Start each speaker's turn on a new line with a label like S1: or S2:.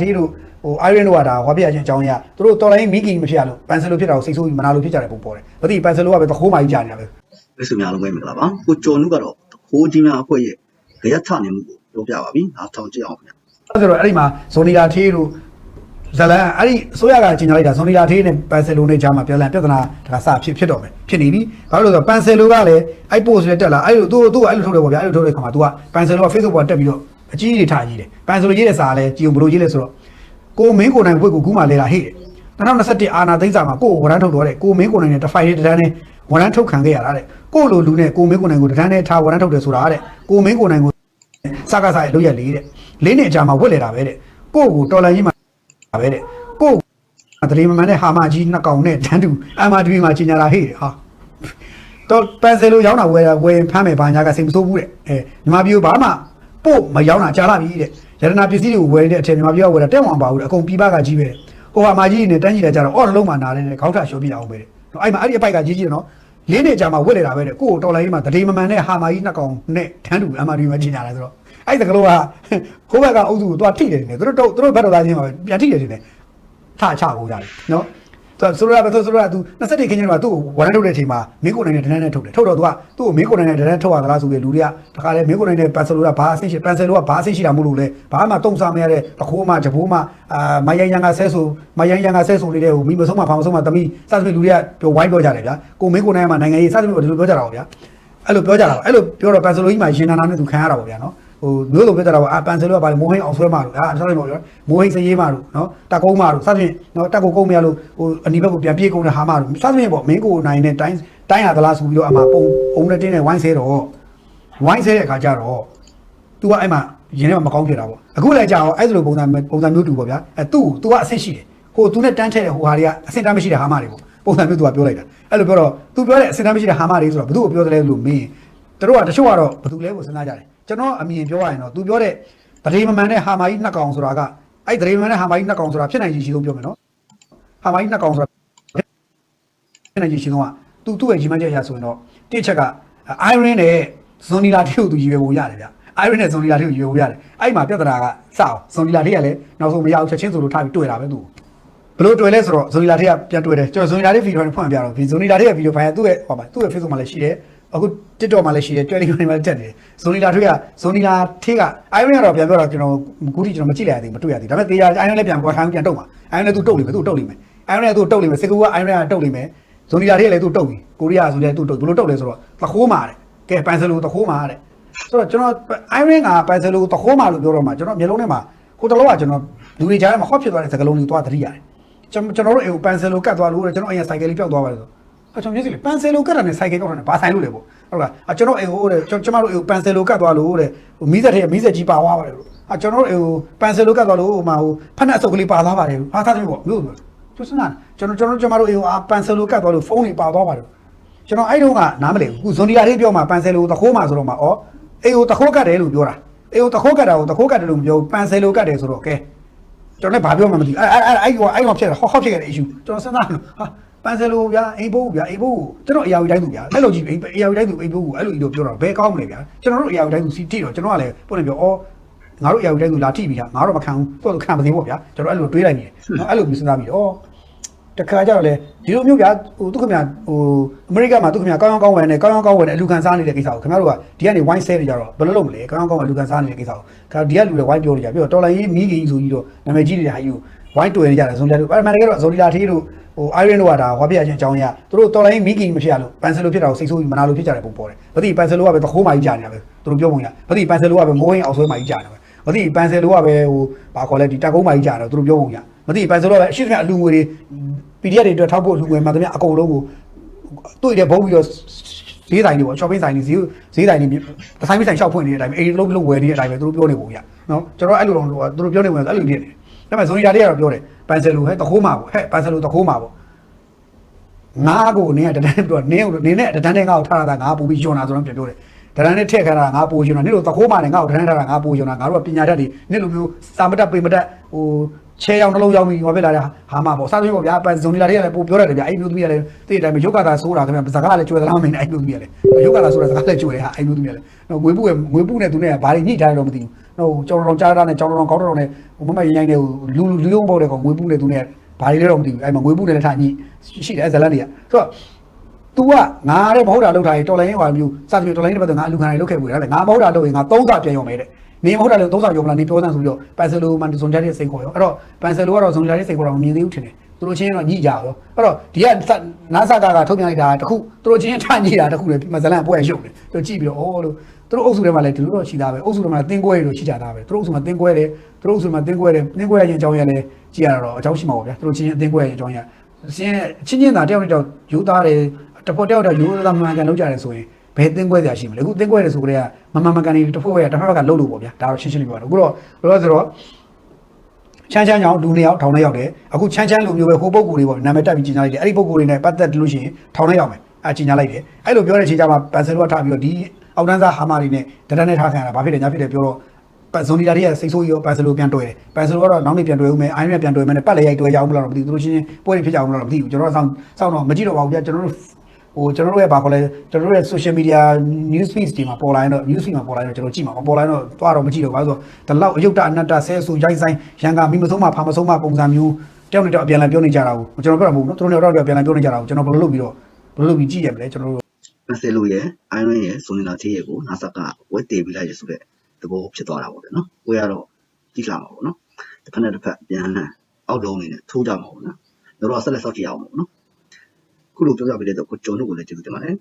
S1: ဒီလိုဟို iron တို့ကဒါဟောပြရချင်းအကြောင်းအရာသူတို့တော်လိုင်းမီကီမဖြစ်ရလို့ပန်ဆယ်လိုဖြစ်တာကိုစိတ်ဆိုးပြီးမနာလိုဖြစ်ကြတယ်ပုံပေါ်တယ်မသိပန်ဆယ်လိုကပဲသခိုးမှကြီးကြာနေတာပဲ
S2: မိတ်ဆွေများလုံးပဲမင်္ဂလာပါကိုကျော်နုကတော့ခိုးကြီးများအဖွဲ့ရဲ့ကြရက်ထနေမှုကိုပြောပြပါပြီအားထောင်ကြည့်အောင်ခင်ဗျာ
S1: အဲ့ဆိုတော့အဲ့ဒီမှာဇိုနီလာထေးတို့ဇလန်အဲ့ဒီဆိုရကကြီးညာလိုက်တာဇိုနီလာထေးနဲ့ပန်ဆယ်လိုနဲ့ဂျာမှာပြန်လည်ပြဿနာဒါကစဖြစ်ဖြစ်တော့မယ်ဖြစ်နေပြီဘာလို့လဲဆိုတော့ပန်ဆယ်လိုကလည်းအဲ့ post နဲ့တက်လာအဲ့လိုသူ့သူ့အဲ့လိုထုတ်တယ်ပေါ့ဗျာအဲ့လိုထုတ်တဲ့ခါမှာ तू ကပန်ဆယ်လိုက Facebook ပေါ်တက်ပြီးတော့ အကြီးကြီးထားကြီးတယ်ပန်ဆယ်လိုရေးတဲ့စာကလည်းကြည်ုံဘလို့ရေးလဲဆိုတော့ကိုမင်းကိုနိုင်ဘွေကိုကူးမှလဲတာဟေ့တယ်2021အာနာသိန်းစာမှာကိုကိုဝရမ်းထုတ်တော့တဲ့ကိုမင်းကိုနိုင်နဲ့တစ်ဖိုင်တစ်တန်းနဲ့ဝရမ်းထုတ်ခံခဲ့ရတာတဲ့ကိုလိုလူနဲ့ကိုမင်းကိုနိုင်ကိုတစ်တန်းနဲ့ထားဝရမ်းထုတ်တယ်ဆိုတာတဲ့ကိုမင်းကိုနိုင်ကိုစကားစားရလို့ရလေးတဲ့လေးနှစ်အကြာမှာဝက်လေတာပဲတဲ့ကိုယ့်ကိုတော်လန်ကြီးမှာပဲတဲ့ကိုယ့်ကိုတရေမမန်နဲ့ဟာမကြီးနှစ်ကောင်နဲ့တန်းတူအမတူမှာကြီးညာတာဟေ့ဟာတော့ပန်ဆယ်လိုရောင်းတာဝယ်ဝယ်ဖမ်းမယ်ဘာညာကစိတ်မဆိုးဘူးတဲ့အဲညီမပြိုဘာမှ ပို့မရောင်းတာကြားလာပြီတဲ့ရတနာပစ္စည်းတွေကိုဝယ်တဲ့အထက်ညီမပြိုကဝယ်တာတက်ဝံပါဘူးတဲ့အကုန်ပြပကကြီးပဲတဲ့ဟိုဟာမကြီးနဲ့တန်းကြီးတယ်ကြတော့အော်လုံးမှနာတယ်တဲ့ခေါင်းထလျှော်ပြအောင်ပဲတဲ့နော်အဲ့မှာအဲ့ဒီအပိုက်ကကြီးကြီးတယ်နော်လေးနှစ်ကြာမှာဝက်လေတာပဲတဲ့ကိုယ့်ကိုတော်လိုင်းကြီးမှာတရေမမန်နဲ့ဟာမကြီးနှစ်ကောင်နဲ့တန်းတူအမတူမှာကြီးညာတာဆိုတော့အဲ့ဒါကလေးကဟိုဘက်ကအုပ်စုကိုသွားထိတယ်နေသူတို့သူတို့ဘက်တော်သားချင်းမှာပြန်ထိတယ်နေထချကုန်ကြတယ်နော် သူဆိုရတာဆိုရတာသူ21ခင်းချင်းမှာသူ့ကိုဝရမ်းထုတ်တဲ့အချိန်မှာမင်းကိုနိုင်တဲ့ဒဏ္ဍနဲ့ထုတ်တယ်ထုတ်တော့သူကသူ့ကိုမင်းကိုနိုင်တဲ့ဒဏ္ဍထုတ်ရသလားဆိုပြီးလူတွေကတခါလေမင်းကိုနိုင်တဲ့ပန်ဆယ်လိုကဘာအဆင့်ရှိပန်ဆယ်လိုကဘာအဆင့်ရှိတာမဟုတ်လို့လေဘာမှတုံ့စားမရတဲ့တခိုးမှဂျပိုးမှအာမယန်ရန်ကဆဲဆိုမယန်ရန်ကဆဲဆိုနေတဲ့ဟိုမိမဆုံးမဖောင်ဆုံးမသမီးစသဖြင့်လူတွေကပြောဝိုင်းပြောကြတယ်ဗျာကိုမင်းကိုနိုင်မှာနိုင်ငံရေးစသဖြင့်ဒီလိုပြောကြတာပေါ့ဗျာအဲ့လိုပြောကြတာပေါ့အဲ့လိုပြောတော့ပန်ဆယ်လိုကြီးမှာရင်နာနာနဲ့သူခံရတာပေါ့ဗျာနော် ဟိုမျိုးစုံပြကြတာပေါ့အာပန်ဆယ်လို့ကပါလေမိုးဟိန်အောင်ဆွဲမှာလို့အာဆက်လိုက်ပါတော့မိုးဟိန်စရေးမှာလို့နော်တက်ကုန်းမှာလို့စသဖြင့်နော်တက်ကိုကုန်းမရလို့ဟိုအနီဘက်ကိုပြန်ပြေးကုန်းတဲ့ဟာမှာလို့စသဖြင့်ပေါ့မင်းကိုနိုင်တဲ့တိုင်းတိုင်းရသလားဆိုပြီးတော့အမှပုံပုံနဲ့တင်းနဲ့ဝိုင်းဆဲတော့ဝိုင်းဆဲတဲ့အခါကျတော့ तू ကအဲ့မှာရင်းထဲမှာမကောင်းဖြစ်တာပေါ့အခုလည်းကြာတော့အဲ့လိုပုံစံပုံစံမျိုးတူပေါ့ဗျာအဲ तू तू ကအဆင့်ရှိတယ်ဟို तू နဲ့တန်းထဲတဲ့ဟိုဟာတွေကအဆင့်တန်းမရှိတဲ့ဟာမတွေပေါ့ပုံစံမျိုး तू ကပြောလိုက်တာအဲ့လိုပြောတော့ तू ပြောတဲ့အဆင့်တန်းမရှိတဲ့ဟာမတွေဆိုတော့ဘယ်သူ့ကိုပြောတယ်လဲလို့မင်းတို့ကတချို့ကတော့ဘယ်သူလဲကိုစဉ်းစားကြတယ် ကျွန်တော်အမြင်ပြောရရင်တော့သူပြောတဲ့ဗဒေမမှန်တဲ့ဟာမာကြီးနှစ်ကောင်ဆိုတာကအဲ့ဗဒေမမှန်တဲ့ဟာမာကြီးနှစ်ကောင်ဆိုတာဖြစ်နိုင်ချေရှိဆုံးပြောမယ်နော်ဟာမာကြီးနှစ်ကောင်ဆိုတာဖြစ်နိုင်ချေရှိဆုံးကသူသူ့ရဲ့ရည်မှန်းချက်အရဆိုရင်တော့တစ်ချက်က iron နဲ့ဇွန်နီလာတိကိုသူရည်ရွယ်ပုံရတယ်ဗျအိုင်ရင်းနဲ့ဇွန်နီလာတိကိုရည်ရွယ်ပုံရတယ်အဲ့မှာပြဿနာကစအောင်ဇွန်နီလာတိကလည်းနောက်ဆုံးမရအောင်ချက်ချင်းဆိုလို့ထားပြီးတွေ့တာပဲသူ့ဘလို့တွေ့လဲဆိုတော့ဇွန်နီလာတိကပြန်တွေ့တယ်ကျွန်တော်ဇွန်နီလာတိဗီဒီယိုဖိုင်ဖွင့်ပြတော့ဗီဇွန်နီလာတိရဲ့ဗီဒီယိုဖိုင်ကသူ့ရဲ့ဟောပါသူ့ရဲ့ Facebook မှာလည်းရှိတယ် အခု TikTok မှာလည်းရှိတယ် Telegram မှာလည်းတက်တယ်ဇွန်နီလာထွေးကဇွန်နီလာထေးက iron ကတော့ပြန်ပြောတော့ကျွန်တော်အခုထိကျွန်တော်မကြည့်လိုက်ရသေးဘူးမတွေ့ရသေးဘူးဒါပေမဲ့တေးရ iron လည်းပြန်ပေါ်ထိုင်းပြန်တုတ်မှာ iron လည်းသူတုတ်လိမ့်မယ်သူတုတ်လိမ့်မယ် iron လည်းသူတုတ်လိမ့်မယ်စကူက iron ကတုတ်လိမ့်မယ်ဇွန်နီလာထေးကလည်းသူတုတ်ပြီကိုရီးယားဆိုလည်းသူတုတ်ဘလို့တုတ်လဲဆိုတော့သခိုးမာတယ်ကဲပန်ဆယ်လိုသခိုးမာတဲ့ဆိုတော့ကျွန်တော် iron ကပန်ဆယ်လိုသခိုးမာလို့ပြောတော့မှကျွန်တော်မျိုးလုံးထဲမှာဟိုတလောကကျွန်တော်လူတွေကြားထဲမှာဟော့ဖြစ်သွားတဲ့စကလုံးတွေသွားသတိရတယ်ကျွန်တော်ကျွန်တော်တို့အိမ်ကိုပန်ဆယ်လိုကတ်သွားလို့တဲ့ကျွန်တော်အိမ်ကစိုက်ကယ်လေးပျောက်သွားပါတယ်ဆို အကျွန်တော်မျက်စိလေးပန်ဆယ်လိုကတ်တာနဲ့စိုက်ကယ်ကောက်တာနဲ့ဘာဆိုင်လို့လဲပေါ့ဟုတ်လားအကျွန်တော်အိမ်ဟိုတဲ့ကျွန်ကျမတို့အိမ်ကိုပန်ဆယ်လိုကတ်သွားလို့တဲ့ဟိုမီးစက်ထဲမီးစက်ကြီးပါသွားပါတယ်လို့အကျွန်တော်တို့အိမ်ကိုပန်ဆယ်လိုကတ်သွားလို့ဟိုမှာဟိုဖက်နှက်အစုပ်ကလေးပါသွားပါတယ်လို့ဟာသားသမီးပေါ့မျိုးဆိုသူစနာကျွန်တော်ကျွန်တော်ကျမတို့အိမ်ကိုအာပန်ဆယ်လိုကတ်သွားလို့ဖုန်းတွေပါသွားပါတယ်ကျွန်တော်အဲ့တုန်းကနားမလည်ဘူးခုဇွန်ဒီယာလေးပြောမှာပန်ဆယ်လိုသခိုးမှာဆိုတော့မှာဩအိမ်ကိုသခိုးကတ်တယ်လို့ပြောတာအိမ်ကိုသခိုးကတ်တာကိုသခိုးကတ်တယ်လို့မပြောဘူးပန်ဆယ်လိုကတ်တယ်ဆိုတော့ကဲကျွန်တော်လည်းဘာပြောမှမသိဘူးအဲ့အဲ့အဲ့အဲ့ဟိုအဲ့ဟောဖြစ်တယ်ဟောဟောဖြစ်ခဲ့တဲ့ issue ကျွန်တော်စဉ်းစားလို့ဟာပ န်ဆယ်လိုဗျာအိမ်ဘိုးဗျာအိမ်ဘိုးကျွန်တော်အရာဝီတိုင်းသူဗျာအဲ့လိုကြီးအရာဝီတိုင်းသူအိမ်ဘိုးကိုအဲ့လိုကြီးလို့ပြောတော့ဘယ်ကောင်းမလဲဗျာကျွန်တော်တို့အရာဝီတိုင်းသူစီတိတော့ကျွန်တော်ကလည်းပုံနေပြောအော်ငါတို့အရာဝီတိုင်းသူလာထိပြီဟာငါတို့မခံဘူးသူ့ခံပါသေးပေါ့ဗျာကျွန်တော်အဲ့လိုတွေးလိုက်နေတယ်နော်အဲ့လိုမျိုးစဉ်းစားပြီးအော်တခါကျတော့လေဒီလိုမျိုးဗျာဟိုသူခင်ဗျာဟိုအမေရိကန်မှာသူခင်ဗျာကောင်းကောင်းကောင်းဝယ်နေကောင်းကောင်းကောင်းဝယ်နေအလူခံစားနေတဲ့ကိစ္စကိုခင်ဗျားတို့ကဒီကနေ wine sale နေကြတော့ဘယ်လိုလုပ်မလဲကောင်းကောင်းကောင်းအလူခံစားနေတဲ့ကိစ္စကိုခါဒီကလူတွေ wine ပြောနေကြပြီးတော့တော်လိုင်းရေးမီးကြီးဆိုပြီးတော့နာမည်ကြီးနေတဲ့ဟာကြီးကို ဝိုင်းတွေ့နေကြတယ်ဇွန်လက်တို့အဲ့မှာတကယ်တော့ဇိုလီလာထေးတို့ဟို iron တို့ကဒါဟောပြရချင်းအကြောင်းအရာသူတို့တော်လိုင်းမီကီမဖြစ်ရလို့ပန်ဆယ်လိုဖြစ်တာကိုစိတ်ဆိုးပြီးမနာလိုဖြစ်ကြတယ်ပုံပေါ်တယ်ဘာတိပန်ဆယ်လိုကပဲသခိုးမှကြီးကြာနေတာပဲသူတို့ပြောပုံရဘာတိပန်ဆယ်လိုကပဲမိုးဟင်းအောင်ဆွဲမှကြီးကြာနေတာပဲဘာတိပန်ဆယ်လိုကပဲဟိုဘာခေါ်လဲဒီတက်ကုန်းမှကြီးကြာတယ်သူတို့ပြောပုံရဘာတိပန်ဆယ်လိုကပဲအရှိသမျှအလူငွေတွေ PDF တွေအတွက်ထောက်ဖို့အလူငွေမှသမျှအကုန်လုံးကိုတွေ့တယ်ဘုံပြီးတော့ဈေးဆိုင်တွေပေါ့ shopping ဆိုင်တွေဈေးဈေးဆိုင်တွေတစ်ဆိုင်ဆိုင်ရှောက်ဖွင့်နေတဲ့အတိုင်းအိမ်လုံးလုံးဝယ်နေတဲ့အတိုင်းပဲသူတို့ပြောနေပုံရနော်ကျွန်တော်အဲ့လိုတော့သူတို့ပြောနေပုံအဲ့လိုနေတယ် ဒါပေမဲ့ဇိုနီယာတွေကတော့ပြောတယ်ပန်ဆယ်လိုဟဲ့တခိုးမှာပေါ့ဟဲ့ပန်ဆယ်လိုတခိုးမှာပေါ့ငါကိုနင်းကတဒန်းပြောနင်းကိုနင်းနဲ့တဒန်းနဲ့ငါ့ကိုထားတာငါပူပြီးယွန်တာဆိုတော့ပြန်ပြောတယ်တဒန်းနဲ့ထည့်ခါတာငါပူယွန်တာနင်းတို့တခိုးမှာနဲ့ငါ့ကိုတဒန်းထားတာငါပူယွန်တာငါတို့ကပညာတတ်တွေနင်းလိုမျိုးစာမတတ်ပေမတတ်ဟို ချဲရောင်တစ်လုံးရောက်ပြီးဟောပြလာတဲ့ဟာမပေါ့စားသွင်းပေါ့ဗျာပန်စုံနီလာတွေကလည်းပို့ပြောရတယ်ဗျာအဲ့မျိုးသမီးကလည်းတိတဲ့အတိုင်းပဲရုပ်ကသာဆိုတာခင်ဗျာစကားလည်းကျွဲသလားမင်းအဲ့မျိုးသမီးကလည်းရုပ်ကသာဆိုတာစကားလည်းကျွဲဟာအဲ့မျိုးသမီးကလည်းနော်ငွေပုကငွေပုနဲ့သူနဲ့ဘာတွေညှိထားတယ်တော့မသိဘူးနော်ကြောင်တော်ကြားတာနဲ့ကြောင်တော်ကောင်းတော်နဲ့မမရိုင်းတဲ့လူလူလုံးပေါ့တဲ့ကောင်ငွေပုနဲ့သူနဲ့ဘာတွေလဲတော့မသိဘူးအဲ့မှာငွေပုနဲ့လည်းထားညှိရှိတယ်ဇလန်တွေကဆိုတော့ तू ကငါတဲ့မဟုတ်တာလောက်ထားရင်တော်လိုင်းဟွာမျိုးစသဖြင့်တော်လိုင်းတဲ့ဘက်ငါအလူခံတွေလောက်ခဲ့ဘူးလားငါမဟုတ်တာလောက်ရင်ငါသုံးစာပြန်ရုံပဲတဲ့ နေမဟုတ်တာလည်းသုံးစာရုံမလားနေပြောစမ်းဆိုပြီးတော့ပန်ဆယ်လိုမန်ဇွန်ဂျာရဲ့စိတ်ခေါ်ရောအဲ့တော့ပန်ဆယ်လိုကတော့ဇွန်ဂျာရဲ့စိတ်ခေါ်တော့မမြင်သေးဘူးထင်တယ်သူတို့ချင်းတော့ညှိကြရောအဲ့တော့ဒီကနာဆာကာကထုတ်ပြန်လိုက်တာတခုသူတို့ချင်းထညှိတာတခုလေမဇလန်ပွဲရုပ်တယ်သူကြည့်ပြီးတော့အော်လို့သူတို့အုပ်စုထဲမှာလည်းဒီလိုတော့ရှိတာပဲအုပ်စုထဲမှာတင်းကွဲတွေလို့ရှိကြတာပဲသူတို့အုပ်စုမှာတင်းကွဲတယ်သူတို့အုပ်စုမှာတင်းကွဲတယ်တင်းကွဲရရင်အကြောင်းရလဲကြည့်ရတော့အကြောင်းရှိမှာပေါ့ဗျာသူတို့ချင်းအတင်းကွဲရရင်အကြောင်းရစင်းချင်းချင်းသာတယောက်နဲ့တယောက်ယူသားတယ်တဖို့တယောက်တော့ရိုးသားမှန်ကန်လောက်ကြတယ်ဆိုရင် ဘယ်တင်းကွဲစရာရှိမလဲအခုတင်းကွဲတယ်ဆိုကြတဲ့ကမမှန်မကန်နေတစ်ဖို့ပဲတစ်ဖက်ကလှုပ်လို့ပေါ့ဗျာဒါတော့ရှင်းရှင်းလေးပြောတော့အခုတော့လောလောဆယ်တော့ချမ်းချမ်းကြောင့်လူနှစ်ယောက်ထောင်ထဲရောက်တယ်အခုချမ်းချမ်းလူမျိုးပဲဟိုပုံကူတွေပေါ့နာမည်တက်ပြီးကြီးညာလိုက်တယ်အဲ့ဒီပုံကူတွေနဲ့ပတ်သက်လို့ရှိရင်ထောင်ထဲရောက်မယ်အကြီးညာလိုက်တယ်အဲ့လိုပြောတဲ့အချိန်ကျမှပန်ဆယ်လိုကထားပြီးတော့ဒီအောက်တန်းစားဟာမာတွေနဲ့ဒဒနဲ့ထားခံရတာဘာဖြစ်လဲညာဖြစ်တယ်ပြောတော့ပတ်ဇွန်ဒီလာတွေကစိတ်ဆိုးရောပန်ဆယ်လိုပြန်တွေ့တယ်ပန်ဆယ်လိုကတော့နောက်နေ့ပြန်တွေ့ဦးမယ်အိုင်းနဲ့ပြန်တွေ့မယ်နဲ့ပတ်လေရိုက်တွေ့ကြအောင်မလားတော့မသိဘူးသူတို့ချင်းချင်းပွဲတွေဖြစ်ကြအောင်မလားတော့မသိဘူးကျွန်တော်တို့စောင့်စောင့်တော့မကြည့်တော့ပါဘူးဗျာကျွန်တော်တို့ ဟိုကျွန်တော်တို့ရဲ့ဘာခေါ်လဲကျွန်တော်တို့ရဲ့ social media news feed တွေမှာပေါ်လာရင်တော့ news feed မှာပေါ်လာရင်တော့ကျွန်တော်ကြည့်မှာမပေါ်လာရင်တော့တွားတော့မကြည့်တော့ဘာလို့ဆိုတော့ဒီလောက်အယုတ်တအနတ္တဆဲဆူရိုက်ဆိုင်ရန်ကမိမဆုံးမဖာမဆုံးမပုံစံမျိုးတယောက်နဲ့တယောက်အပြန်အလှန်ပြောနေကြတာကိုကျွန်တော်ပြောတာမဟုတ်ဘူးနော်သူတို့နဲ့တော့အပြန်အလှန်ပြောနေကြတာကိုကျွန်တော်ဘယ်လိုလုပ်ပြီးတော့ဘယ်လိုလုပ်ပြီးကြည့်ရမလဲကျွန်တော်တို့
S2: မက်ဆေလိုရဲ့အိုင်ရွန်ရဲ့ဆိုနေတာသေးရဲ့ကိုနာဆာကဝက်တေးပြီးလိုက်ရဆိုတဲ့သဘောဖြစ်သွားတာပေါ့ဗျာနော်ကိုရတော့ကြည့်လာမှာပေါ့နော်တစ်ဖက်နဲ့တစ်ဖက်ပြန်လှန်အောက်လုံးနေနဲ့ထိုးကြမှာပေါ့နော်တို့တော့ဆက်လက်ဆောက်ကြည့်အောင်ပေါ့နော် ခုလိုပြောပြပေးတဲ့တော့ကိုကျော်တို့ကိုလည်းကျေးဇူးတင်ပါတယ်